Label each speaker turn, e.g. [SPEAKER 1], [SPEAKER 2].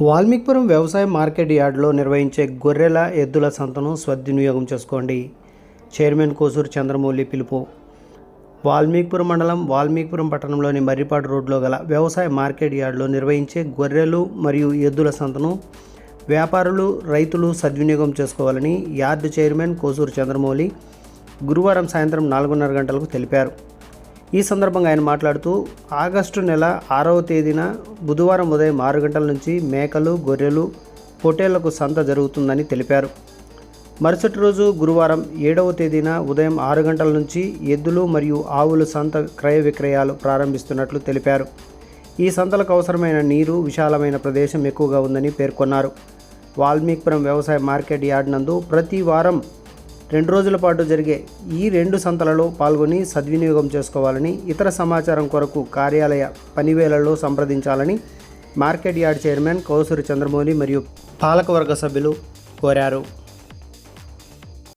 [SPEAKER 1] వాల్మీకిపురం వ్యవసాయ మార్కెట్ యార్డులో నిర్వహించే గొర్రెల ఎద్దుల సంతను సద్వినియోగం చేసుకోండి. చైర్మన్ కోసూరు చంద్రమౌళి పిలుపు. వాల్మీకిపురం మండలం వాల్మీకిపురం పట్టణంలోని మర్రిపాడు రోడ్లో గల వ్యవసాయ మార్కెట్ యార్డులో నిర్వహించే గొర్రెలు మరియు ఎద్దుల సంతను వ్యాపారులు రైతులు సద్వినియోగం చేసుకోవాలని యార్డు చైర్మన్ కోసూరు చంద్రమౌళి గురువారం సాయంత్రం నాలుగున్నర గంటలకు తెలిపారు. ఈ సందర్భంగా ఆయన మాట్లాడుతూ ఆగస్టు నెల ఆరవ తేదీన బుధవారం ఉదయం ఆరు గంటల నుంచి మేకలు గొర్రెలు పొట్టేళ్ళకు సంత జరుగుతుందని తెలిపారు. మరుసటి రోజు గురువారం ఏడవ తేదీన ఉదయం ఆరు గంటల నుంచి ఎద్దులు మరియు ఆవులు సంత క్రయ విక్రయాలు ప్రారంభిస్తున్నట్లు తెలిపారు. ఈ సంతలకు అవసరమైన నీరు విశాలమైన ప్రదేశం ఎక్కువగా ఉందని పేర్కొన్నారు. వాల్మీకిపురం వ్యవసాయ మార్కెట్ యార్డ్ నందు ప్రతి వారం రెండు రోజుల పాటు జరిగే ఈ రెండు సంతలలో పాల్గొని సద్వినియోగం చేసుకోవాలని ఇతర సమాచారం కొరకు కార్యాలయ పనివేళల్లో సంప్రదించాలని market yard chairman Kausuri Chandramouli మరియు పాలకవర్గ సభ్యులు కోరారు.